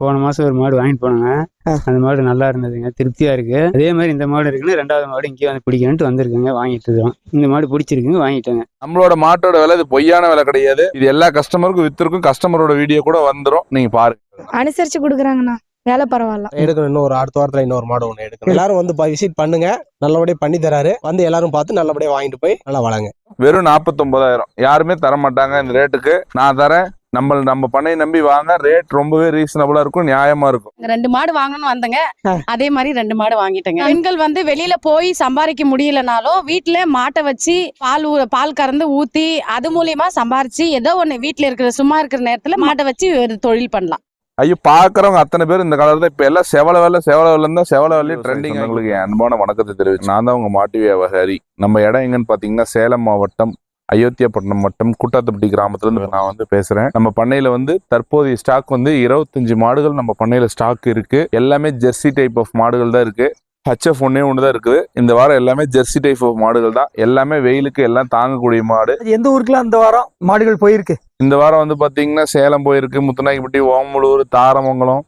போன மாசம் ஒரு மாடு வாங்கிட்டு போனாங்க. அந்த மாடு நல்லா இருந்ததுங்க. திருப்தியா இருக்கு. அதே மாதிரி இந்த மாடு இருக்குன்னு ரெண்டாவது மாடு இங்கே வந்து பிடிக்கணும்ட்டு வந்திருக்குங்க. வாங்கிட்டு இருக்கோம் இந்த மாடு பிடிச்சிருக்குங்க. வாங்கிட்டேங்க. நம்மளோட மாட்டோட விலை இது பொய்யான விலை கிடையாது. இது எல்லா கஸ்டமருக்கும் வித்திருக்கும். கஸ்டமரோட வீடியோ கூட வந்துரும். நீங்க பாருங்க. அனுசரிச்சு கொடுக்குறாங்கண்ணா. வேலை பரவாயில்ல. எடுக்கணும். இன்னும் ஒரு அடுத்த வாரத்துல இன்னொரு மாடு ஒன்று எடுக்கணும். எல்லாரும் வந்து விசிட் பண்ணுங்க. நல்லபடியா பண்ணி தராரு. வந்து எல்லாரும் பார்த்து நல்லபடியா வாங்கிட்டு போய் நல்லா வளங்க வெறும் நாற்பத்தொன்பதாயிரம் யாருமே தர மாட்டாங்க இந்த ரேட்டுக்கு நான் தரேன். நம்ம நம்ம பண்ணையை நம்பி வாங்க ரேட் ரொம்பவே ரீசனபிளா இருக்கும் நியாயமா இருக்கும். இங்க ரெண்டு மாடு வாங்கணும்னு வந்தங்க. அதே மாதிரி ரெண்டு மாடு வாங்கிட்டேங்க. பெண்கள் வந்து வெளியில போய் சம்பாதிக்க முடியலனாலும் வீட்டுல மாட்டை வச்சு பால் பால் கறந்து ஊத்தி அது மூலியமா சம்பாரிச்சு ஏதோ ஒண்ணு வீட்டுல இருக்கிற சும்மா இருக்கிற நேரத்துல மாட்டை வச்சு ஒரு தொழில் பண்ணலாம். ஐயோ பாக்குறவங்க அத்தனை பேர் இந்த கலர் தான் இப்ப எல்லாம் செவல வேலை செவல வேலை தான் செவல வேலை ட்ரெண்டிங் உங்களுக்கு என் அன்பான வணக்கத்தை தெரிவிச்சு நான் தான் உங்க மாட்டு வியாபாரி. நம்ம இடம் எங்கன்னு பாத்தீங்கன்னா சேலம் மாவட்டம் அயோத்தியாப்பட்டினம் மட்டும் குட்டாத்தப்பட்டி கிராமத்துல இருந்து நான் வந்து பேசுறேன். நம்ம பண்ணையில வந்து தற்போதைய ஸ்டாக் வந்து இருபத்தஞ்சு மாடுகள் நம்ம பண்ணையில ஸ்டாக் இருக்கு. எல்லாமே ஜெர்சி டைப் ஆஃப் மாடுகள் தான் இருக்கு. ஹச்எஃப் ஒன்னே ஒன்று தான் இருக்குது. இந்த வாரம் எல்லாமே ஜெர்சி டைப் ஆஃப் மாடுகள் தான். எல்லாமே வெயிலுக்கு எல்லாம் தாங்கக்கூடிய மாடு. எந்த ஊருக்குலாம் இந்த வாரம் மாடுகள் போயிருக்கு? இந்த வாரம் வந்து பாத்தீங்கன்னா சேலம் போயிருக்கு. முத்துநாய்க்குப்பட்டி ஓமலூர் தாரமங்கலம்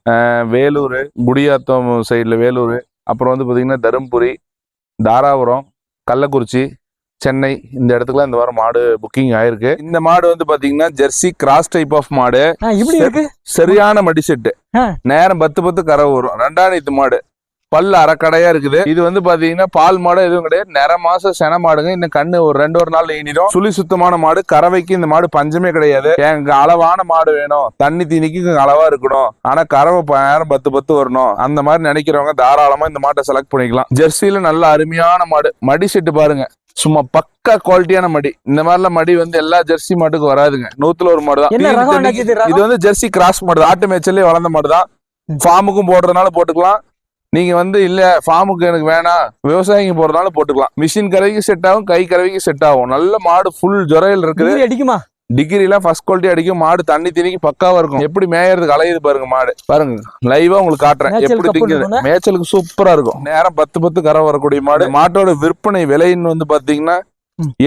வேலூர் குடியாத்தம் சைடுல வேலூர். அப்புறம் வந்து பாத்தீங்கன்னா தருமபுரி தாராபுரம் கள்ளக்குறிச்சி சென்னை இந்த இடத்துக்குலாம் இந்த வாரம் மாடு புக்கிங் ஆயிருக்கு. இந்த மாடு வந்து பாத்தீங்கன்னா ஜெர்சி கிராஸ் டைப் ஆஃப் மாடு. இப்படி. இருக்கு? சரியான மடி செட்டு. நேரம் பத்து பத்து கரை வரும். ரெண்டாயிரத்து மாடு. பல்லு அரைக்கடையா இருக்குது. இது வந்து பாத்தீங்கன்னா பால் மாடு எதுவும் கிடையாது. நிற மாசம் சென மாடுங்க. இந்த கண்ணு ஒரு ரெண்டு ஒரு நாள் ஈனிடும். சுழி சுத்தமான மாடு. கறவைக்கு இந்த மாடு பஞ்சமே கிடையாது. எனக்கு அளவான மாடு வேணும். தண்ணி தீனிக்கு அளவா இருக்கணும். ஆனா கறவை ப- நேரம் பத்து பத்து வரணும். அந்த மாதிரி நினைக்கிறவங்க தாராளமா இந்த மாட்டை செலக்ட் பண்ணிக்கலாம். ஜெர்சியில நல்ல அருமையான மாடு. மடி செட்டு பாருங்க. சும்மா பக்கா குவாலிட்டியான மடி. இந்த மாதிரிலாம் மடி வந்து எல்லா ஜெர்சி மாட்டுக்கு வராதுங்க. நூத்துல ஒரு மாடு தான். இது வந்து ஜெர்சி கிராஸ் மாடு. ஆட்டு மேய்ச்சலே வளர்ந்த மாடு தான். ஃபார்முக்கும் போடுறதுனால போட்டுக்கலாம். நீங்க வந்து இல்ல ஃபார்முக்கு எனக்கு வேணாம். விவசாயிக்கு போடுறதுனால போட்டுக்கலாம். மிஷின் கறவைக்கு செட் ஆகும் கை கறவைக்கு செட் ஆகும். நல்ல மாடு ஃபுல் ஜொரையில் இருக்குது. அடிக்குமா? டிகிரி எல்லாம் ஃபர்ஸ்ட் குவாலிட்டி அடிக்கும் மாடு தண்ணி திணிக்கு பக்காவா இருக்கும். எப்படி மேயறதுக்கு அலையுது பாருங்க மாடு. பாருங்க லைவா உங்களுக்கு காட்டுறேன். எப்படி திங்குது? மேய்ச்சலுக்கு சூப்பரா இருக்கும். நேரம் பத்து பத்து கரை வரக்கூடிய மாடு. மாட்டோட விற்பனை விலைன்னு வந்து பாத்தீங்கன்னா.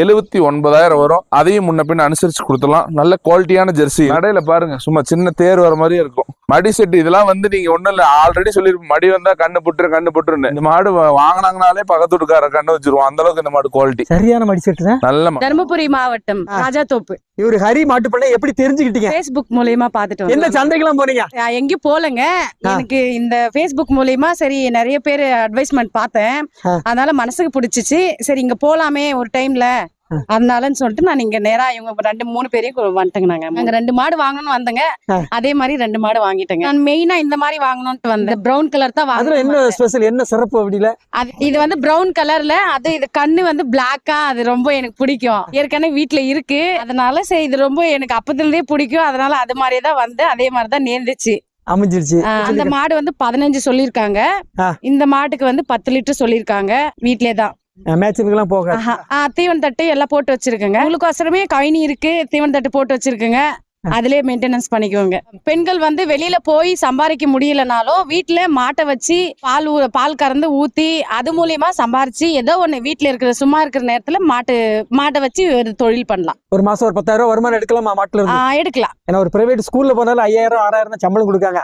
எழுபத்தி ஒன்பதாயிரம் வரும். அதையும் முன்ன பின்ன அனுசரிச்சு கொடுத்துடலாம். நல்ல குவாலிட்டியான ஜெர்சி நடையில பாருங்க சும்மா சின்ன தேர் வர மாதிரியே இருக்கும். மடி செட் இதெல்லாம் வந்து நீங்க ஒண்ணும் இல்ல. ஆல்ரெடி சொல்லிருப்போம். மடி வந்தா கண்ணு புட்டுரு கண்ணு புட்டுருன்னு. இந்த மாடு வாங்குனாங்கனாலே பக்கத்து வீட்டுக்கார கண்ணு வச்சிருவோம் அந்த அளவுக்கு இந்த மாடு குவாலிட்டி சரியான மடி செட்டு தான். நல்ல தருமபுரி மாவட்டம் ஆ. ராஜாத்தோப்பு இவரு ஹரி மாட்டு பண்ணை எப்படி தெரிஞ்சுக்கிட்டீங்க? Facebook மூலியமா பாத்துட்டு என்ன. சந்தைக்கெல்லாம் போனீங்க? நான் எங்கேயும் போலங்க எனக்கு இந்த Facebook மூலியமா சரி நிறைய பேர் அட்வைஸ்மெண்ட் பார்த்தேன். அதனால மனசுக்கு பிடிச்சிச்சு. சரி இங்க போலாமே. ஒரு டைம்ல அதனாலன்னு சொல்லிட்டு நான் இங்க நேரா இவங்க ரெண்டு மூணு பேரையும் வந்துட்டேங்க நாங்க நாங்க ரெண்டு மாடு வாங்கணும்னு வந்தேங்க. அதே மாதிரி ரெண்டு மாடு வாங்கிட்டேங்க. நான் மெயினா இந்த மாதிரி வாங்கணும்னு வந்தேன். பிரவுன் கலர் தான் அதுல என்ன ஸ்பெஷல் என்ன சிறப்பு அப்படில அது இது வந்து பிரவுன் கலர்ல அது இது கண்ணு வந்து பிளாக்கா அது ரொம்ப எனக்கு பிடிக்கும். ஏற்கனவே வீட்ல இருக்கு. அதனால சரி இது ரொம்ப எனக்கு அப்பத்துல இருந்தே பிடிக்கும். அதனால அது மாதிரியே தான் வந்து அதே மாதிரி தான் நேர்ந்துச்சு. அமைஞ்சிருச்சு. அந்த மாடு வந்து பதினஞ்சு சொல்லியிருக்காங்க. ஆ. இந்த மாட்டுக்கு வந்து பத்து லிட்டர் சொல்லியிருக்காங்க. வீட்லயே தான். மேட்சுக்கெல்லாம் போக தீவன் தட்டு எல்லாம் போட்டு வச்சிருக்கேங்க. உங்களுக்கு அவசரமே கவினி இருக்கு. தீவன் தட்டு போட்டு வச்சிருக்கேங்க. அதுலயே மெயின்டெனன்ஸ் பண்ணிக்குவோங்க. பெண்கள் வந்து வெளியில போய் சம்பாதிக்க முடியலனாலும் வீட்டுல மாட்டை வச்சு பால் பால் கறந்து ஊத்தி அது மூலியமா சம்பாரிச்சு ஏதோ ஒண்ணு வீட்டுல இருக்கிற சும்மா இருக்கிற நேரத்துல மாட்டு மாட்டை வச்சு ஒரு தொழில் பண்ணலாம். ஒரு மாசம் ஒரு பத்தாயிரம் ரூபாய் வருமானம் எடுக்கலாமா மாட்டுல எடுக்கலாம். ஏன்னா ஒரு பிரைவேட் ஸ்கூல்ல போனாலும் ஐயாயிரம் ஆறாயிரம் தான் சம்பளம் கொடுக்காங்க.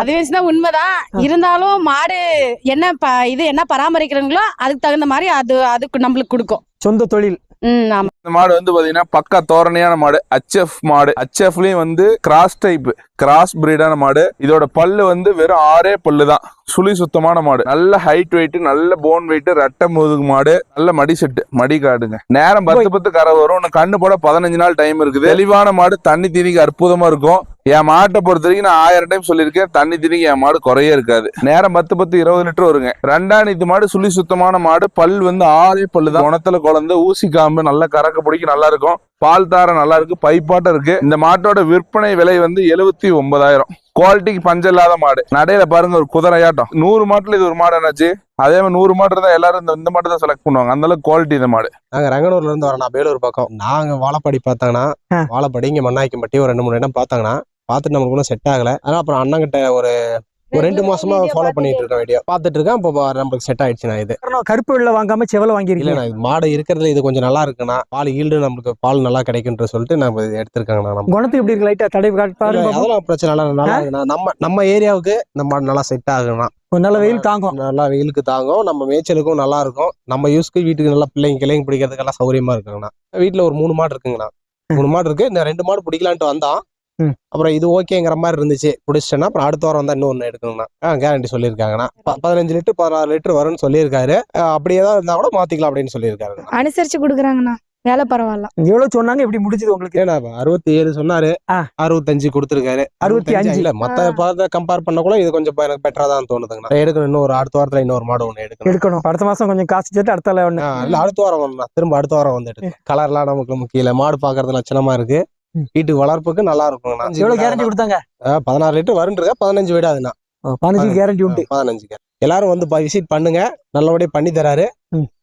அது வச்சுதான் உண்மைதான். இருந்தாலும் மாடு என்ன இது என்ன பராமரிக்கிறாங்களோ அதுக்கு தகுந்த மாதிரி அது அதுக்கு நம்மளுக்கு கொடுக்கும். சொந்த தொழில். இந்த மாடு வந்து பாத்தீங்கன்னா பக்கா தோரணையான மாடு HF மாடு. HF-லயும் வந்து கிராஸ் டைப் கிராஸ் பிரீடான மாடு. இதோட பல்லு வந்து வெறும் ஆறே பல்லு தான். சுழி சுத்தமான மாடு. நல்ல ஹைட் வெயிட் நல்ல போன் வெயிட் ரெட்டை முதுகு மாடு. நல்ல மடி செட்டு. மடி காடுங்க. நேரம் பத்து பத்து கரை வரும். கண்ணு போட பதினஞ்சு நாள் டைம் இருக்குது. தெளிவான மாடு தண்ணி தீனிக்கு அற்புதமா இருக்கும். என் மாட்டை பொறுத்த வரைக்கும் நான் ஆயிரம் டைம் சொல்லியிருக்கேன். தண்ணி தீனிக்கு என் மாடு குறையே இருக்காது. நேரம் பத்து பத்து இருபது லிட்டர் வருங்க. ரெண்டாம் இது மாடு சுழி சுத்தமான மாடு. பல் வந்து ஆறே பல்லு தான். குணத்துல குழந்தை ஊசி காம்பு நல்லா கறக்க பிடிக்க நல்லா இருக்கும். பால் தாரம் நல்லா இருக்கு பைப்பாட்டம் இருக்கு. இந்த மாட்டோட விற்பனை விலை வந்து எழுபத்தி ஒன்பதாயிரம். குவாலிட்டிக்கு பஞ்சம் இல்லாத மாடு. நடையில பாருங்க ஒரு குதிரையாட்டம். நூறு மாட்டுல இது ஒரு மாடு என்னாச்சு? அதே மாதிரி நூறு மாடு இருந்தா எல்லாரும் இந்த இந்த மாட்டு தான் செலக்ட் பண்ணுவாங்க. அந்த அளவுக்கு குவாலிட்டி இந்த மாடு. நாங்க ரங்கனூர்ல இருந்து வரோம் நான் வேலூர் பக்கம். நாங்க வாழப்பாடி பார்த்தாங்கன்னா. வாழப்பாடி இங்க மண்ணாய்க்கு மட்டி ஒரு ரெண்டு மூணு இடம் பார்த்தாங்கன்னா பார்த்துட்டு நமக்கு ஒன்றும் செட் ஆகல. அதனால அப்புறம் அண்ணங்கிட்ட ஒரு ஒரு ரெண்டு மாசமா ஃபாலோ பண்ணிட்டு இருக்கேன் வீடியோ பார்த்துட்டு இருக்கேன். இப்போ நம்மளுக்கு செட் ஆயிடுச்சு நான் இது. கருப்பு வெள்ள வாங்காம செவல இது மாடு இருக்கிறதுல இது கொஞ்சம் நல்லா இருக்குண்ணா. பால் ஈல்டு நம்மளுக்கு பால் நல்லா கிடைக்குன்ற சொல்லிட்டு நம்ம இது எடுத்திருக்காங்கண்ணா நம்ம. குணத்துக்கு எப்படி இருக்கு? லைட்டா தடை காட்டு இல்ல, பாருங்க பாப்போம். அதெல்லாம் பிரச்சனை இல்லை நல்லா இருக்குண்ணா. நம்ம நம்ம ஏரியாவுக்கு நம்ம மாடு நல்லா செட் ஆகுண்ணா நல்ல வெயில் தாங்கும். நல்லா வெயிலுக்கு தாங்கும். நம்ம மேய்ச்சலுக்கும் நல்லா இருக்கும். நம்ம யூஸ்க்கு வீட்டுக்கு நல்லா பிள்ளைங்க கிளைங்க பிடிக்கிறதுக்கெல்லாம் சௌகரியமா இருக்குங்கண்ணா. வீட்டுல ஒரு மூணு மாடு இருக்குங்கண்ணா. மூணு மாடு இருக்கு. இந்த ரெண்டு மாடு பிடிக்கலான்ட்டு வந்தான். அப்புறம் இது ஓகேங்கிற மாதிரி இருந்துச்சு. பிடிச்சிட்டேன்னா அப்புறம் அடுத்த வாரம் வந்தா இன்னொன்னு எடுக்கணும்னா. ஆ கேரண்டி சொல்லியிருக்காங்கண்ணா. பதினஞ்சு லிட்டர் பதினாறு லிட்டர் வரும்னு சொல்லியிருக்காரு. ஆ, அப்படி ஏதாவது இருந்தா கூட மாத்திக்கலாம் அப்படின்னு சொல்லியிருக்காரு. அனுசரிச்சு கொடுக்குறாங்கண்ணா. வேலை பரவாயில்ல. எவ்வளவு சொன்னாங்க? எப்படி முடிஞ்சது உங்களுக்கு? ஏன்னா அறுபத்தி ஏழு சொன்னாரு. அறுபத்தஞ்சு கொடுத்துருக்காரு. அறுபத்தி அஞ்சு இல்ல மத்த பார்த்த கம்பேர் பண்ண கூட இது கொஞ்சம் எனக்கு பெட்டரா தான் தோணுதுங்கண்ணா. எடுக்கணும் இன்னும் ஒரு அடுத்த வாரத்துல இன்னொரு மாடு ஒன்று எடுக்கணும். எடுக்கணும். அடுத்த மாசம் கொஞ்சம் காசு சேர்த்து அடுத்த ஒண்ணு. இல்ல அடுத்த வாரம் வரணும் திரும்ப அடுத்த வாரம் வந்து எடுத்து கலர்லாம் நமக்கு முக்கியம் இல்ல. மாடு பாக்குறது லட்சணமா இருக்கு. ம். வீட்டுக்கு வளர்ப்புக்கு நல்லா இருக்குங்கண்ணா எவ்வளவு கேரண்டி கொடுத்தாங்க? ஆ, பதினாறு லிட்டர் வருன்றது பதினஞ்சு விடாதுண்ணா பதினஞ்சு. கேரண்டி உண்டு. பதினஞ்சு. எல்லாரும் வந்து விசிட் பண்ணுங்க. நல்லபடியா பண்ணி தராரு.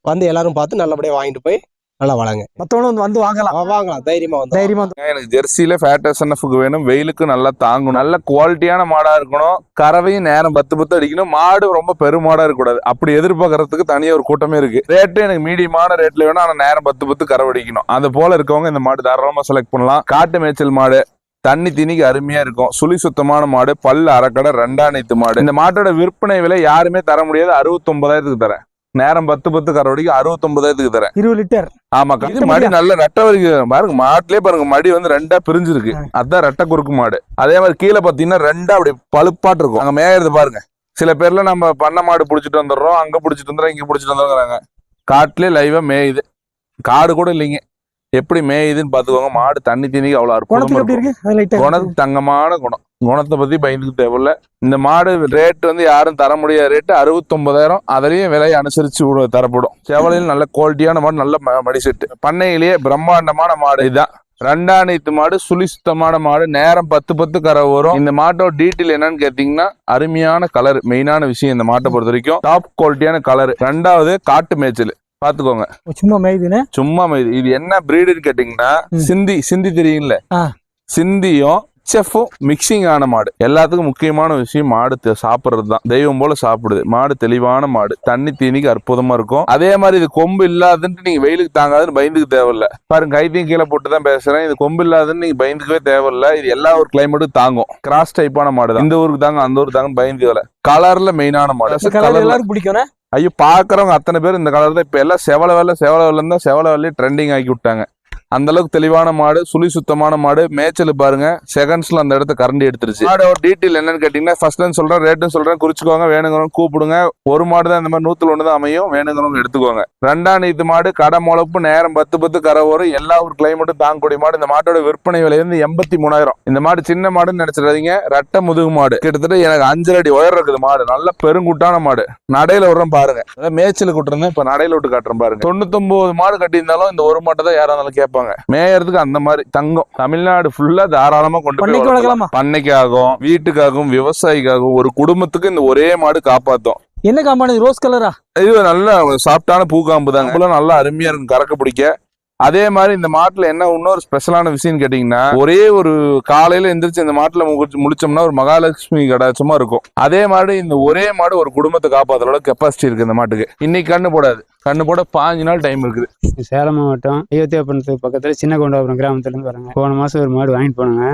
வந்து எல்லாரும் பார்த்து நல்லபடியா வாங்கிட்டு போய் நல்லா வளங்க மத்தவங்களும் வந்து வாங்கலாம். வாங்கலாம். தைரியமா வந்து தைரியமா வந்து எனக்கு ஜெர்சியில ஃபேட் எஸ்என்எஃப்க்கு வேணும். வெயிலுக்கு நல்லா தாங்கணும். நல்ல குவாலிட்டியான மாடா இருக்கணும். கறவையும் நேரம் பத்து பத்து அடிக்கணும். மாடு ரொம்ப பெருமாடா இருக்கக்கூடாது. அப்படி எதிர்பார்க்கறதுக்கு தனியா ஒரு கூட்டமே இருக்கு. ரேட்டு எனக்கு மீடியமான ரேட்ல வேணும். ஆனா நேரம் பத்து பத்து கறவை அடிக்கணும். அது போல இருக்கவங்க இந்த மாடு தாராளமா செலக்ட் பண்ணலாம். காட்டு மேய்ச்சல் மாடு தண்ணி திணிக்கு அருமையா இருக்கும். சுழி சுத்தமான மாடு பல்லு அரைக்கடை ரெண்டாணைத்து மாடு. இந்த மாட்டோட விற்பனை விலை யாருமே தர முடியாது. அறுபத்தொன்பதாயிரத்துக்கு தரேன். நேரம் பத்து பத்து கறவடிக்கு அறுபத்தொன்பதாயிரத்துக்கு தரேன் இருபது லிட்டர். ஆமாக்கா. இது மடி? நல்ல ரெட்டை வரைக்கும் பாருங்க மாட்டிலே பாருங்க மடி வந்து ரெண்டா பிரிஞ்சிருக்கு. அதான் ரெட்டை குறுக்கு மாடு. அதே மாதிரி கீழே பாத்தீங்கன்னா ரெண்டா அப்படி பழுப்பாட்டு இருக்கும். அங்க மேயறது பாருங்க. சில பேர்ல நம்ம பண்ண மாடு புடிச்சிட்டு வந்துடுறோம் அங்க புடிச்சிட்டு வந்துடுறோம் இங்க புடிச்சிட்டு வந்துடுறாங்க காட்டுலயே லைவா மேயுது. காடு கூட இல்லைங்க. எப்படி மேயுதுன்னு பாத்துக்கோங்க மாடு தண்ணி தண்ணிக்கு அவ்வளவு அற்புதமா இருக்கு? குணத்துக்கு தங்கமான குணம். குணத்தை பத்தி பயந்துக்கு தேவையில்ல. இந்த மாடு ரேட் வந்து யாரும் தர முடியாத ரேட்டு அறுபத்தொன்பதாயிரம். அதுலயும் விலையை அனுசரிச்சு உட- தரப்படும். செவலையில் நல்ல குவாலிட்டியான மாடு நல்ல ம- மடி செட்டு. பண்ணையிலேயே பிரம்மாண்டமான மாடு. இதுதான். ரெண்டாணித்து மாடு சுழிசுத்தமான மாடு. நேரம் பத்து பத்து கரை வரும். இந்த மாட்டோட டீட்டெயில் என்னன்னு கேட்டீங்கன்னா அருமையான கலர் மெயினான விஷயம் இந்த மாட்டை பொறுத்த வரைக்கும். டாப் குவாலிட்டியான கலர் ரெண்டாவது காட்டு மேய்ச்சல். பாத்துக்கோங்க சும்மா மேய்துன்னு? சும்மா இது இது என்ன பிரீடுன்னு கேட்டீங்கன்னா. சிந்தி சிந்தி ஆ. சிந்தியும் செஃப்பும் மிக்சிங் ஆன மாடு. எல்லாத்துக்கும் முக்கியமான விஷயம் மாடு சாப்பிடுறது தான் தெய்வம் போல சாப்பிடுது. மாடு தெளிவான மாடு. தண்ணி தீனிக்கு அற்புதமா இருக்கும். அதே மாதிரி இது கொம்பு இல்லாதுன்ட்டு நீங்க வெயிலுக்கு தாங்காதுன்னு பயந்துக்கு தேவையில்ல. பாருங்க கைத்தையும் கீழே போட்டு தான் பேசுறேன். இது கொம்பு இல்லாதுன்னு நீங்க பயந்துக்கவே தேவையில்ல. இது எல்லா ஒரு கிளைமேட்டுக்கும் தாங்கும். கிராஸ் டைப்பான மாடு தான் இந்த ஊருக்கு தாங்க அந்த ஊருக்கு தாங்க பயந்து தேவையில்ல. கலர்ல மெயினான மாடு. கலர் எல்லாருக்கும் பிடிக்கும் ஐயோ பாக்குறவங்க அத்தனை பேர் இந்த கலர் தான். இப்ப எல்லாம் செவல வெள்ள செவல வெள்ளம் தான் செவல வெள்ளி ட்ரெண்டிங் ஆக்கி விட்டாங்க. அந்தளவுக்கு தெளிவான மாடு சுழி சுத்தமான மாடு. மேய்ச்சல் பாருங்க. செகண்ட்ஸ்ல அந்த இடத்த கரண்டி எடுத்துருச்சு. மாடு ஒரு டீட்டெயில் என்னன்னு கேட்டீங்கன்னா ஃபர்ஸ்ட்லன்னு சொல்கிறேன் ரேட்டும் சொல்றேன். குறிச்சுக்கோங்க வேணுங்கிறவங்க கூப்பிடுங்க. ஒரு மாடு தான் இந்த மாதிரி நூத்துல ஒன்று தான் அமையும். வேணுங்கிறவங்க எடுத்துக்கோங்க. ரெண்டாம் நீத்து மாடு கடை முளப்பு நேரம் பத்து பத்து கரை வரும் எல்லா ஒரு கிளைமேட்டும் தாங்கக்கூடிய மாடு. இந்த மாட்டோட விற்பனை விலை வந்து எண்பத்தி மூணாயிரம். இந்த மாடு சின்ன மாடுன்னு நினைச்சிடாதீங்க. ரெட்டை முதுகு மாடு. கிட்டத்தட்ட எனக்கு அஞ்சு அடி உயரம் இருக்குது மாடு. நல்ல பெருங்குட்டான மாடு. நடையில விடுறோம் பாருங்க. மேய்ச்சல் விட்டுருந்தேன் இப்ப நடையில விட்டு காட்டுறேன் பாருங்க. தொண்ணூத்தொன்பது மாடு கட்டியிருந்தாலும் இந்த ஒரு மாட்டை தான் யாராக இருந்தாலும் கேட்பாங்க. மேயறதுக்கு அந்த மாதிரி தங்கம். தமிழ்நாடு ஃபுல்லா தாராளமா கொண்டு போய் வளர்க்கலாம். பண்ணைக்காகவும் வீட்டுக்காகவும் விவசாயிக்காகவும் ஒரு குடும்பத்துக்கு இந்த ஒரே மாடு காப்பாத்தும். என்ன காம்பானது ரோஸ் கலரா இது நல்ல சாஃப்டான பூக்காம்பு தாங்க. இப்பெல்லாம் நல்லா அருமையா இருக்கும் கறக்க பிடிக்க. அதே மாதிரி இந்த மாட்டுல என்ன இன்னொரு ஸ்பெஷலான விஷயம் கேட்டீங்கன்னா ஒரே ஒரு காலையில எந்திரிச்சு இந்த மாட்டுல முகி- முழிச்சோம்னா ஒரு மகாலட்சுமி கடாச்சமா இருக்கும். அதே மாதிரி இந்த ஒரே மாடு ஒரு குடும்பத்தை காப்பாத்துற அளவுக்கு கெப்பாசிட்டி இருக்கு இந்த மாட்டுக்கு. இன்னைக்கு கண்ணு போடாது. கண்ணு போட பாஞ்சு நாள் டைம் இருக்குது. சேலம் மாவட்டம் அயோத்தியாபுரத்துக்கு பக்கத்துல சின்ன கொண்டாபுரம் கிராமத்துல இருந்து வராங்க போன மாசம் ஒரு மாடு வாங்கிட்டு போனாங்க.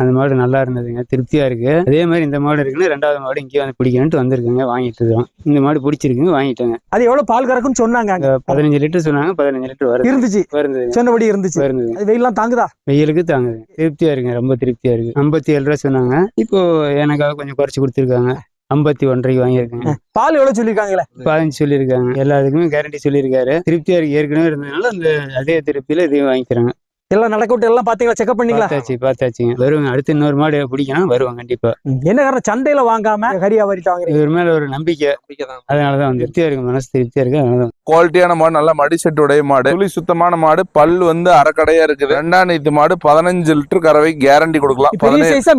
அந்த மாடு நல்லா இருந்ததுங்க திருப்தியா இருக்கு. அதே மாதிரி இந்த மாடு இருக்குன்னு ரெண்டாவது மாடு இங்கே வந்து பிடிக்கணும்ட்டு வந்திருக்குங்க வாங்கிட்டு இருக்கோம். இந்த மாடு பிடிச்சிருக்குங்க வாங்கிட்டோங்க. அது எவ்வளவு பால் கறக்கும்னு சொன்னாங்க அங்க? பதினஞ்சு லிட்டர் சொன்னாங்க பதினஞ்சு லிட்டர் வருது. இருந்துச்சு. வருது சொன்னபடி இருந்துச்சு. வருது அது வெயிலாம் தாங்குதா? வெயிலுக்கு தாங்குது. திருப்தியா இருக்குங்க ரொம்ப திருப்தியா இருக்கு. ஐம்பத்தி ஏழு ரூபா சொன்னாங்க. இப்போ எனக்காக கொஞ்சம் குறைச்சி கொடுத்துருக்காங்க. ஐம்பத்தி ஒன்றரைக்கு வாங்கியிருக்கேங்க பால் எவ்வளவு சொல்லிருக்காங்களே பதினஞ்சு சொல்லியிருக்காங்க. எல்லாத்துக்குமே கேரண்டி சொல்லியிருக்காரு. திருப்தியா இருக்கு ஏற்கனவே இருந்ததுனால அந்த அதே திருப்தியில இதையும் வாங்கிக்கிறாங்க. எல்லாம் நடக்க விட்டு எல்லாம் பாத்தீங்களா? செக்அப் பண்ணீங்களா? பார்த்தாச்சு பார்த்தாச்சுங்க வருவாங்க அடுத்து இன்னொரு மாடு பிடிக்கணும் வருவாங்க கண்டிப்பா. என்ன காரணம்? சந்தையில வாங்காம ஹரியா வாரிட்டு வாங்குறீங்க? இது ஒரு மேல ஒரு நம்பிக்கை. அதனாலதான் வந்து திருப்தியா இருக்கு மனசு திருப்தியா இருக்கு அதனாலதான். குவாலிட்டியான மாடு நல்ல மடிசெட்டு உடைய மாடு. துளி சுத்தமான மாடு. பல் வந்து அரைக்கடையா இருக்குது. ரெண்டாம் நீத்து மாடு பதினஞ்சு லிட்டர் கறவை கேரண்டி கொடுக்கலாம்.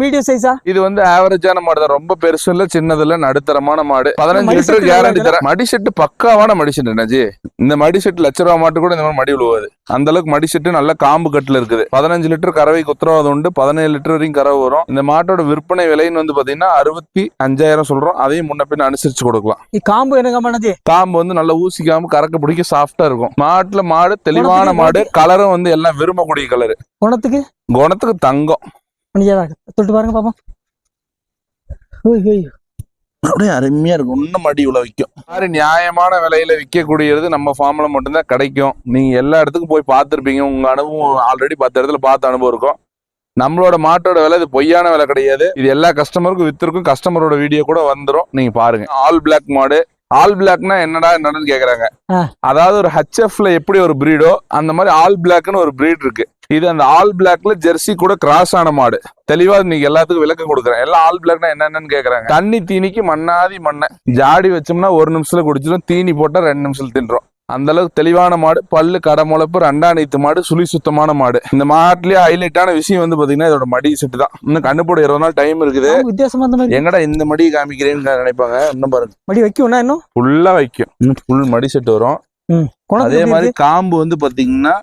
மீடியம் சைஸா இது வந்து ஆவரேஜான மாடு தான். ரொம்ப பெருசு இல்ல சின்னது இல்ல நடுத்தரமான மாடு. பதினஞ்சு லிட்டர் கேரண்டி தர மடி செட்டு பக்காவான மடி செட்டு என்னஜி இந்த மடி செட்டு லட்ச ரூபா மாட்டு கூட இந்த மாதிரி மடி விழுவாது. அந்த அளவுக்கு மடி செட்டு நல்ல காம்பு கட்டுல இருக்குது. பதினஞ்சு லிட்டர் கறவை உத்தரவாதம் உண்டு. பதினேழு லிட்டர் வரையும் கறவை வரும். இந்த மாட்டோட விற்பனை விலைன்னு வந்து பாத்தீங்கன்னா அறுபத்தி அஞ்சாயிரம் சொல்றோம். அதையும் முன்ன பின்ன அனுசரிச்சு கொடுக்கலாம். காம்பு என்ன காம்பு வந்து நல்லா ஊசிக்காம கறக்க பிடிக்க சாஃப்டா இருக்கும். மாட்டுல மாடு தெளிவான மாடு கலரும் வந்து எல்லாம் விரும்பக்கூடிய கலர் குணத்துக்கு குணத்துக்கு தங்கம். தொட்டு பாருங்க பாப்போம். அப்படியே அருமையா இருக்கும். இன்னும் மடி இவ்வளவு விற்கும் மாதிரி நியாயமான விலையில விற்கக்கூடியது நம்ம ஃபார்ம்ல மட்டும்தான் கிடைக்கும். நீங்க எல்லா இடத்துக்கும் போய் பார்த்துருப்பீங்க. உங்க அனுபவம் ஆல்ரெடி பத்து இடத்துல பார்த்த அனுபவம் இருக்கும். நம்மளோட மாட்டோட விலை இது பொய்யான விலை கிடையாது. இது எல்லா கஸ்டமருக்கும் வித்திருக்கும். கஸ்டமரோட வீடியோ கூட வந்துரும். நீங்க பாருங்க. ஆல் பிளாக் மாடு ஆல் பிளாக்னா என்னடா என்னன்னு கேக்குறாங்க. அதாவது ஒரு ஹச்எஃப்ல எப்படி ஒரு பிரீடோ அந்த மாதிரி ஆல் பிளாக்னு ஒரு பிரீட் இருக்கு. இது அந்த ஆல் பிளாக்ல ஜெர்சி கூட கிராஸ் ஆன மாடு. தெளிவா நீங்க எல்லாத்துக்கும் விளக்கம் கொடுக்குறேன். எல்லாம் ஆல் பிளாக்னா என்னென்னு கேக்குறாங்க. தண்ணி தீனிக்கு மண்ணாதி மண்ணை. ஜாடி வச்சோம்னா ஒரு நிமிஷத்துல குடிச்சிடும் தீனி போட்டா ரெண்டு நிமிஷத்துல தின்றோம். அந்த அளவுக்கு தெளிவான மாடு பல்லு கடை முளைப்பு ரெண்டாம் நீத்து மாடு சுழி சுத்தமான மாடு. இந்த மாட்டுலயே ஹைலைட்டான விஷயம் வந்து பாத்தீங்கன்னா இதோட மடி செட்டு தான். இன்னும் கண்ணுப்போட இருபது நாள் டைம் இருக்குது. வித்தியாசமா மாதிரி. எங்கடா இந்த மடி காமிக்கிறேன்னு நினைப்பாங்க. இன்னும் பாருங்க. மடி வைக்கும் இன்னும்? ஃபுல்லா வைக்கும். ஃபுல் மடி செட்டு வரும். அதே மாதிரி? காம்பு வந்து பாத்தீங்கன்னா.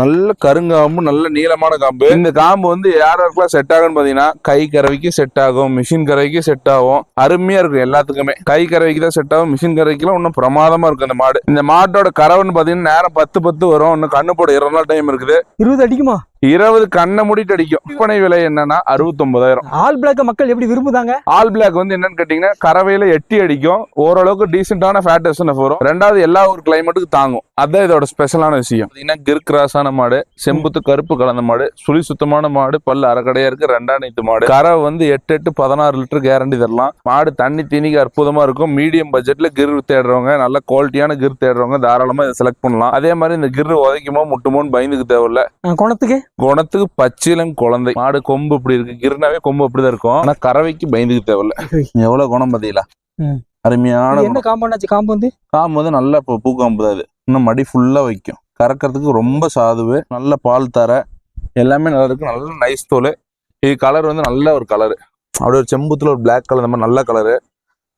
நல்ல கருங்காம்பு நல்ல நீளமான காம்பு. இந்த காம்பு வந்து யார் யாருக்கெல்லாம் செட் ஆகும்னு பாத்தீங்கன்னா கை கறவைக்கு செட் ஆகும் மிஷின் கறவைக்கு செட் ஆகும். அருமையா இருக்கும் எல்லாத்துக்குமே. கை கறவைக்கு தான் செட் ஆகும் மிஷின் கறவைக்குலாம் இன்னும் பிரமாதமா இருக்கும் இந்த மாடு. இந்த மாட்டோட கறவைன்னு பாத்தீங்கன்னா நேரம் பத்து பத்து வரும். இன்னும் கண்ணு போட இருபது நாள் டைம் இருக்குது. இருபது அடிக்குமா? இருபது கண்ணை மூடிட்டு அடிக்கும். விற்பனை விலை என்னன்னா அறுபத்தொன்பதாயிரம். ஆல் பிளாக்க மக்கள் எப்படி விரும்புதாங்க? ஆல் பிளாக் வந்து என்னன்னு கேட்டீங்கன்னா கறவையில எட்டி அடிக்கும். ஓரளவுக்கு டீசென்டான ஃபேட் எஸ்என்எஃப் வரும். ரெண்டாவது எல்லா ஒரு கிளைமேட்டுக்கு தாங்கும். அதான் இதோட ஸ்பெஷலான விஷயம். பார்த்தீங்கன்னா கிர் கிராஸான மாடு செம்புத்து கருப்பு கலந்த மாடு சுழி சுத்தமான மாடு பல்லு அரைக்கடையா இருக்கு ரெண்டாம் நீத்து மாடு. கறவை வந்து எட்டு எட்டு பதினாறு லிட்டர் கேரண்டி தரலாம். மாடு தண்ணி தீனிக்கு அற்புதமா இருக்கும். மீடியம் பட்ஜெட்ல கிர் தேடுறவங்க நல்ல குவாலிட்டியான கிர் தேடுறவங்க தாராளமா இதை செலக்ட் பண்ணலாம். அதே மாதிரி இந்த கிர் உதைக்குமோ முட்டுமோன்னு பயந்துக்கு தேவையில்ல. குணத்துக்கு? குணத்துக்கு பச்சிலம் குழந்தை. மாடு கொம்பு இப்படி இருக்கு. கிருனாவே கொம்பு அப்படிதான் இருக்கும். ஆனா கறவைக்கு பயந்துக்கு தேவையில்ல. எவ்வளவு குணம் பாத்தீங்களா? ம். அருமையான என்ன காம்பானாச்சு காம்பு வந்து? காம்பு வந்து நல்ல பூ பூக்காம்பு தான் இது. இன்னும் மடி ஃபுல்லா வைக்கும். கறக்கிறதுக்கு ரொம்ப சாதுவு நல்ல பால் தர எல்லாமே நல்லா இருக்கும் நல்ல நைஸ் தோல். இது கலர் வந்து நல்ல ஒரு கலரு அப்படியே ஒரு செம்புத்துல ஒரு பிளாக் கலர் இந்த மாதிரி நல்ல கலரு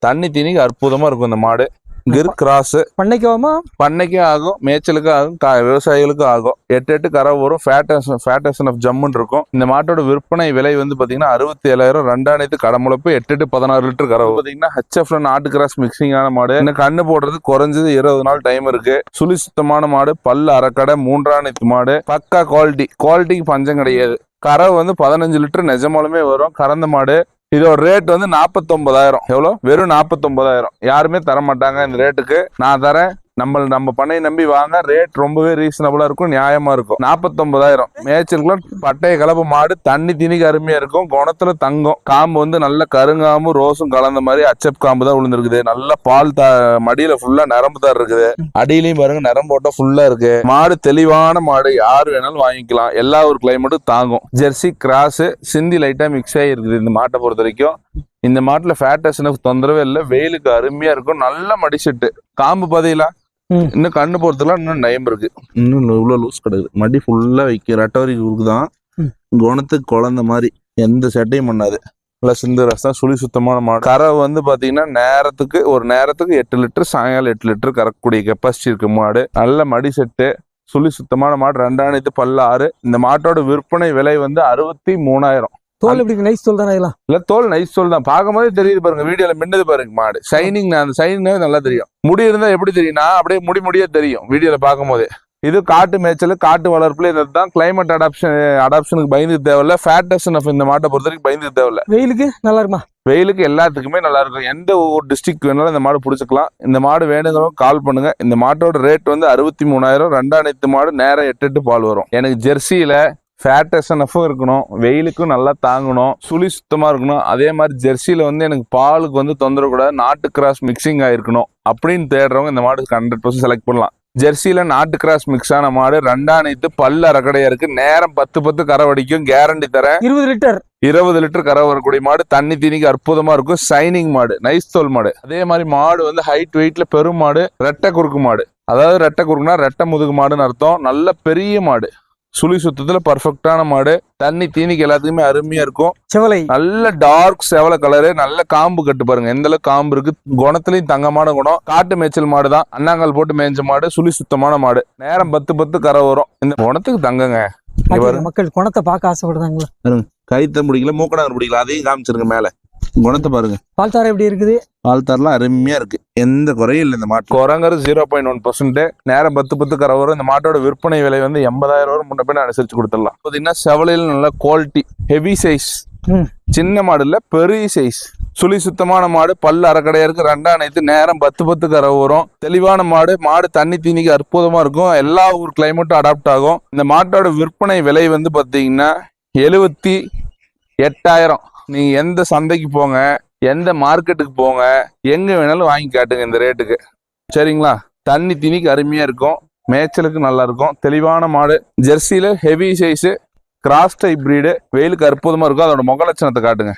தண்ணி தீனிக்கு அற்புதமா இருக்கும் இந்த மாடு. கிர் கிராஸ். பண்ணைக்குவாமா பண்ணைக்கும் ஆகும் மேய்ச்சலுக்கும் ஆகும் விவசாயிகளுக்கும் ஆகும் எட்டு எட்டு கரை வரும் ஃபேட்டசன் ஆஃப் ஜம்முன்னு இருக்கும். இந்த மாட்டோட விற்பனை விலை வந்து பாத்தீங்கன்னா அறுபத்தி ஏழாயிரம் ரெண்டாயிரத்து கடமுழப்பு எட்டு எட்டு பதினாறு லிட்டர் கரை. பாத்தீங்கன்னா ஹெச்எஃப்ல நாட்டு கிராஸ் மிக்சிங்கான மாடு. இன்னும் கண்ணு போடுறது குறைஞ்சது இருபது நாள் டைம் இருக்கு. சுழி சுத்தமான மாடு பல்லு அரைக்கடை மூன்றாணித்து மாடு. பக்கா குவாலிட்டி குவாலிட்டிக்கு பஞ்சம் கிடையாது. கறவை வந்து பதினஞ்சு லிட்டர் நிஜமாலுமே வரும். கறந்த மாடு. இதோட ரேட் வந்து நாற்பத்தொன்பதாயிரம் எவ்வளோ? வெறும் நாற்பத்தொன்பதாயிரம் யாருமே தர மாட்டாங்க இந்த ரேட்டுக்கு நான் தரேன். நம்ம நம்ம பண்ணையை நம்பி வாங்க ரேட் ரொம்பவே ரீசனபிளா இருக்கும் நியாயமா இருக்கும். நாற்பத்தொன்பதாயிரம் மேய்ச்சலுக்குலாம் பட்டைய கலப்பு மாடு தண்ணி திணிக்கு அருமையா இருக்கும். குணத்துல தங்கம். காம்பு வந்து நல்ல கருங்காம்பு ரோஸும் கலந்த மாதிரி அச்சப் காம்பு தான் விழுந்திருக்குது நல்ல பால் த மடியில ஃபுல்லா நரம்பு தான் இருக்குது. அடியிலையும் பாருங்க நரம்பு ஓட்டம் ஃபுல்லா இருக்கு. மாடு தெளிவான மாடு யாரு வேணாலும் வாங்கிக்கலாம். எல்லா ஒரு கிளைமேட்டும் தாங்கும். ஜெர்சி கிராஸ் சிந்தி லைட்டா மிக்ஸ் ஆகி இருக்குது இந்த மாட்டை பொறுத்த வரைக்கும். இந்த மாட்டுல ஃபேட்டஸ்னுக்கு தொந்தரவே இல்லை. வெயிலுக்கு அருமையா இருக்கும். நல்ல மடிசெட்டு. காம்பு பதிலா இன்னும் கண்ணு போறதுலாம் இன்னும் நயம் இருக்கு. இன்னும் இவ்வளவு லூஸ் கிடக்குது. மடி ஃபுல்லா வைக்க ரெட்டவரி தான். ம். குணத்துக்கு குழந்த மாதிரி. எந்த செட்டையும் பண்ணாது. நல்லா சிந்து ரசம் சுழி சுத்தமான மாடு. கரை வந்து பாத்தீங்கன்னா நேரத்துக்கு ஒரு நேரத்துக்கு எட்டு லிட்டர் சாயங்காலம் எட்டு லிட்டர் கறக்கக்கூடிய கெப்பாசிட்டி இருக்கு மாடு. நல்ல மடி செட்டு சுழி சுத்தமான மாடு ரெண்டாயிரத்து பல்லாறு இந்த மாட்டோட விற்பனை விலை வந்து அறுபத்தி மூணாயிரம். தோல் எப்படி நைஸ் தோல் தானே இதெல்லாம்? இல்ல தோல் நைஸ் தோல் தான். பார்க்கும்போதே தெரியுது பாருங்க வீடியோல மின்னது பாருங்க மாடு. ஷைனிங் அந்த ஷைனிங் நல்லா தெரியும். முடி இருந்தா எப்படி தெரியும்னா அப்படியே முடி முடியே தெரியும் வீடியோல பார்க்கும்போது. இது காட்டு மேய்ச்சல் காட்டு வளர்ப்புல இது தான். கிளைமேட் அடாப்ஷன் அடாப்ஷனுக்கு பயந்து தேவையில்ல. ஃபேட்டஸ்ன் இந்த மாட்டை பொறுத்த வரைக்கும் பயந்து தேவையில்ல. வெயிலுக்கு நல்லா இருக்குமா? வெயிலுக்கு எல்லாத்துக்குமே நல்லா இருக்கும். எந்த ஒரு டிஸ்ட்ரிக்ட் வேணாலும் இந்த மாடு பிடிச்சிக்கலாம். இந்த மாடு வேணுங்கிறவங்க கால் பண்ணுங்க. இந்த மாட்டோட ரேட் வந்து அறுபத்தி மூணாயிரம். ரெண்டாயிரத்து மாடு நேரம் எட்டு எட்டு பால் வரும். எனக்கு ஜெர்சியில ஃபேட் எஸ்என்எஃப்பும் இருக்கணும். வெயிலுக்கும் நல்லா தாங்கணும். சுழி சுத்தமா இருக்கணும். அதே மாதிரி ஜெர்சியில வந்து எனக்கு பாலுக்கு வந்து தொந்தரவு கூடாது. நாட்டு கிராஸ் மிக்சிங் ஆயிருக்கணும். அப்படின்னு தேடுறவங்க இந்த மாடு ஹண்ட்ரட் பர்சன்ட் செலக்ட் பண்ணலாம். ஜெர்சியில நாட்டு கிராஸ் மிக்ஸ் ஆன மாடு ரெண்டாயிரத்து பல்லு அறக்கடையா இருக்கு. நேரம் பத்து பத்து கரை வடிக்கும். கேரண்டி தரேன். இருபது லிட்டர். இருபது லிட்டர் கரை வரக்கூடிய மாடு. தண்ணி தீனிக்கு அற்புதமா இருக்கும். ஷைனிங் மாடு. நைஸ் தோல் மாடு. அதே மாதிரி மாடு வந்து ஹைட் வெயிட்ல பெரும் மாடு. ரெட்டை குறுக்கு மாடு. அதாவது ரெட்டை குறுக்குனா ரெட்டை முதுகு மாடுன்னு அர்த்தம். நல்ல பெரிய மாடு. சுழி சுத்தத்துல பர்ஃபெக்டான மாடு. தண்ணி தீனிக்கு எல்லாத்துக்குமே அருமையா இருக்கும். செவலை. நல்ல டார்க் செவல கலரு நல்ல காம்பு கட்டு பாருங்க. எந்த அளவுக்கு காம்பு இருக்கு? குணத்துலயும் தங்கமான குணம். காட்டு மேய்ச்சல் மாடு தான் அண்ணாங்கல் போட்டு மேய்ஞ்ச மாடு சுழி சுத்தமான மாடு. நேரம் பத்து பத்து கரை வரும். இந்த குணத்துக்கு தங்கங்க. மக்கள் குணத்தை பார்க்க ஆசைப்படுறாங்களா? கைத்த முடிக்கல மூக்கடாங்க முடிக்கல அதையும் காமிச்சிருங்க மேல. குணத்தை பாருங்க. பால் தாரம் எப்படி இருக்குது? பால் தரலாம் அருமையா இருக்கு. எந்த குறையும் இல்லை இந்த மாட்டு குரங்கிறது ஜீரோ பாயிண்ட் ஒன் பர்சன்ட் நேரம் பத்து பத்து கரை வரும். இந்த மாட்டோட விற்பனை விலை வந்து எண்பதாயிரம் வரும். முன்ன பின்ன அனுசரிச்சு கொடுத்துடலாம். பார்த்தீங்கன்னா செவலையில் நல்ல குவாலிட்டி ஹெவி சைஸ் ம். சின்ன மாடு இல்ல பெரிய சைஸ் சுழி சுத்தமான மாடு. பல்லு அரைக்கடையா இருக்கு. ரெண்டாம் நேத்து நேரம் பத்து பத்து கரை வரும். தெளிவான மாடு. மாடு தண்ணி தீனிக்கு அற்புதமா இருக்கும். எல்லா ஊர் கிளைமேட்டும் அடாப்ட் ஆகும். இந்த மாட்டோட விற்பனை விலை வந்து பாத்தீங்கன்னா எழுவத்தி எட்டாயிரம். நீங்க எந்த சந்தைக்கு போங்க எந்த மார்க்கெட்டுக்கு போங்க எங்க வேணாலும் வாங்கி காட்டுங்க இந்த ரேட்டுக்கு சரிங்களா? தண்ணி திணிக்கு அருமையா இருக்கும். மேய்ச்சலுக்கு நல்லா இருக்கும். தெளிவான மாடு. ஜெர்சியில heavy size cross type breed வெயிலுக்கு அற்புதமா இருக்கும். அதோட முக லட்சணத்தை காட்டுங்க.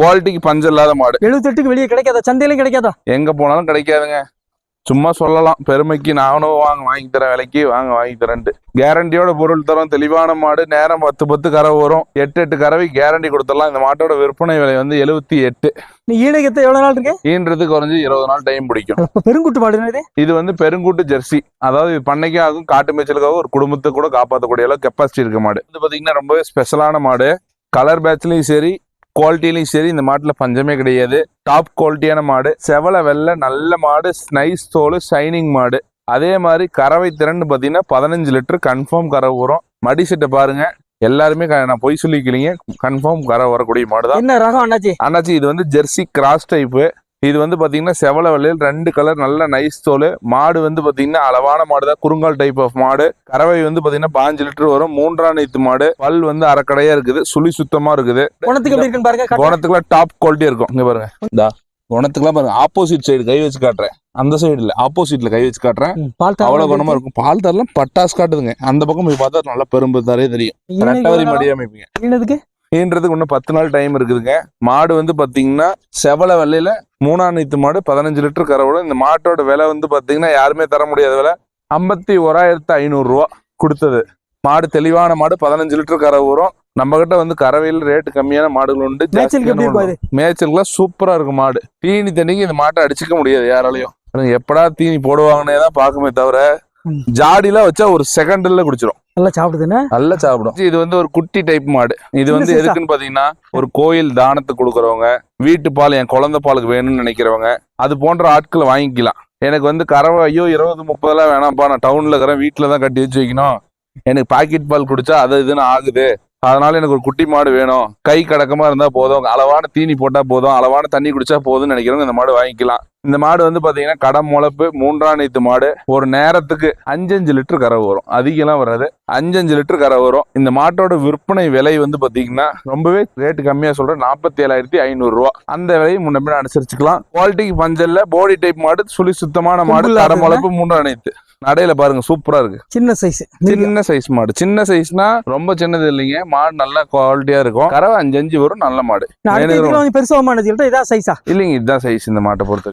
குவாலிட்டிக்கு பஞ்சம் இல்லாத மாடு. எழுபத்தெட்டுக்கு வெளியே கிடைக்காதா? சந்தையிலும் கிடைக்காதா? எங்க போனாலும் கிடைக்காதுங்க. சும்மா சொல்லலாம். பெருமைக்கு நானும் வாங்க வாங்கி தரேன் விலைக்கு வாங்க வாங்கி தரேன்ட்டு. கேரண்டியோட பொருள் தரோம் தெளிவான மாடு நேரம் பத்து பத்து கறவை வரும். எட்டு எட்டு கறவை கேரண்டி கொடுத்துடலாம். இந்த மாட்டோட விற்பனை விலை வந்து எழுபத்தி எட்டு. நீ ஈனகத்தை எவ்வளவு நாள் இருக்கு? ஈன்றது குறைஞ்சு இருபது நாள் டைம் பிடிக்கும். பெருங்குட்டு மாடு இது? வந்து பெருங்கூட்டு ஜெர்சி அதாவது ஆகும் காட்டு மேய்ச்சலுக்காகவும் ஒரு குடும்பத்தை கூட காப்பாற்றக்கூடிய அளவு கெப்பாசிட்டி இருக்க மாடு. இது பாத்தீங்கன்னா ரொம்பவே ஸ்பெஷலான மாடு. கலர் பேட்ச்லயும் சரி குவாலிட்டிலையும் சரி இந்த மாட்டுல பஞ்சமே கிடையாது. டாப் குவாலிட்டியான மாடு. செவல வெள்ளை நல்ல மாடு. நைஸ் தோல் ஷைனிங் மாடு. அதே மாதிரி கறவை திறன் பாத்தீங்கன்னா பதினஞ்சு லிட்டர் கன்ஃபார்ம் கறவை வரும். மடி செட்டை பாருங்க. எல்லாருமே நான் பொய் சொல்லிக்கலீங்க கன்ஃபார்ம் கறவை வரக்கூடிய மாடு தான் என்ன ரகம் அண்ணாச்சி? அண்ணாச்சி இது வந்து ஜெர்சி கிராஸ் டைப்பு இது வந்து பாத்தீங்கன்னா செவல வெள்ளையில் ரெண்டு கலர் நல்ல நைஸ் தோல். மாடு வந்து பாத்தீங்கன்னா அளவான மாடு தான். குறுங்கால் டைப் ஆஃப் மாடு. கறவை வந்து பாத்தீங்கன்னா பாஞ்சு லிட்டர் வரும். மூன்றாம் நீத்து மாடு. பல் வந்து அரைக்கடையா இருக்குது. சுழி சுத்தமா இருக்குது. குணத்துக்குலாம் டாப் குவாலிட்டி இருக்கும். இங்க பாருங்க. இந்தா குணத்துக்குலாம் பாருங்க. ஆப்போசிட் சைடு கை வச்சு காட்டுறேன். அந்த சைடு இல்ல. ஆப்போசிட்ல கை வச்சு காட்டுறேன். பால் அவ்வளவு குணமா இருக்கும். பால் தரலாம் பட்டாசு காட்டுதுங்க. அந்த பக்கம் போய் பார்த்தா நல்லா பெரும்பு தரே தெரியும். ரெட்டவரி? மடியா அமைப்பீங்க. ஈன்றதுக்கு இன்னும் பத்து நாள் டைம் இருக்குதுங்க. மாடு வந்து பாத்தீங்கன்னா செவல வெள்ளையில மூணாம் நீத்து மாடு பதினஞ்சு லிட்டர் கறவோட. இந்த மாட்டோட விலை வந்து பாத்தீங்கன்னா யாருமே தர முடியாத விலை. ஐம்பத்தி ஓராயிரத்து ஐநூறு ரூபா கொடுத்தது. மாடு தெளிவான மாடு பதினஞ்சு லிட்டர் கறவை வரும். நம்ம கிட்ட வந்து கறவையில் ரேட்டு கம்மியான மாடுகள் உண்டு மேய்ச்சலுக்குலாம் சூப்பரா இருக்கும் மாடு. தீனி தண்ணிக்கு இந்த மாட்டை அடிச்சுக்க முடியாது யாராலையும். எப்படா தீனி போடுவாங்கன்னே தான் பார்க்குமே தவிர ஜாடிலாம் வச்சா ஒரு செகண்ட்ல குடிச்சிரும். நல்லா சாப்பிடுதுன்னா? நல்லா சாப்பிடும். இது வந்து ஒரு குட்டி டைப் மாடு. இது வந்து? எதுக்குன்னு பாத்தீங்கன்னா ஒரு கோயில் தானத்துக்கு கொடுக்குறவங்க வீட்டு பால் என் குழந்தை பாலுக்கு வேணும்னு நினைக்கிறவங்க அது போன்ற ஆட்களை வாங்கிக்கலாம். எனக்கு வந்து கறவை ஐயோ இருபது முப்பதெல்லாம் வேணாம்ப்பா நான் டவுன்ல இருக்கிறேன் வீட்டுல தான் கட்டி வச்சு வைக்கணும். எனக்கு பாக்கெட் பால் குடிச்சா அது இதுன்னு ஆகுது. அதனால எனக்கு ஒரு குட்டி மாடு வேணும். கை கடக்கமா இருந்தா போதும். அளவான தீனி போட்டா போதும். அளவான தண்ணி குடிச்சா போதும்னு நினைக்கிறவங்க இந்த மாடு வாங்கிக்கலாம். இந்த மாடு வந்து பாத்தீங்கன்னா கடை முளப்பு மூன்றாம் நீத்து மாடு. ஒரு நேரத்துக்கு அஞ்சஞ்சு லிட்டர் கறவை வரும். அதிகம்லாம் வராது. அஞ்சஞ்சு லிட்டர் கரை வரும். இந்த மாட்டோட விற்பனை விலை வந்து பாத்தீங்கன்னா ரொம்பவே ரேட் கம்மியா சொல்றேன். நாற்பத்தி ஏழாயிரத்தி ஐநூறு ரூபா. அந்த விலையை முன்ன அனுசரிச்சுக்கலாம். குவாலிட்டிக்கு பஞ்சல்ல பாடி டைப் மாடு சுழி சுத்தமான மாடு கடை? முளப்பு மூன்றாம் நீத்து. நடையில பாருங்க சூப்பரா இருக்கு. சின்ன சைஸ் சின்ன சைஸ் மாடு. சின்ன சைஸ்னா ரொம்ப சின்னது இல்லைங்க. மாடு நல்ல குவாலிட்டியா இருக்கும். கறவை அஞ்சு அஞ்சு வரும். நல்ல மாடு. பெருசா அண்ணாச்சி இதான் சைஸா இல்லைங்க இதுதான் சைஸ் இந்த மாட்டை பொறுத்த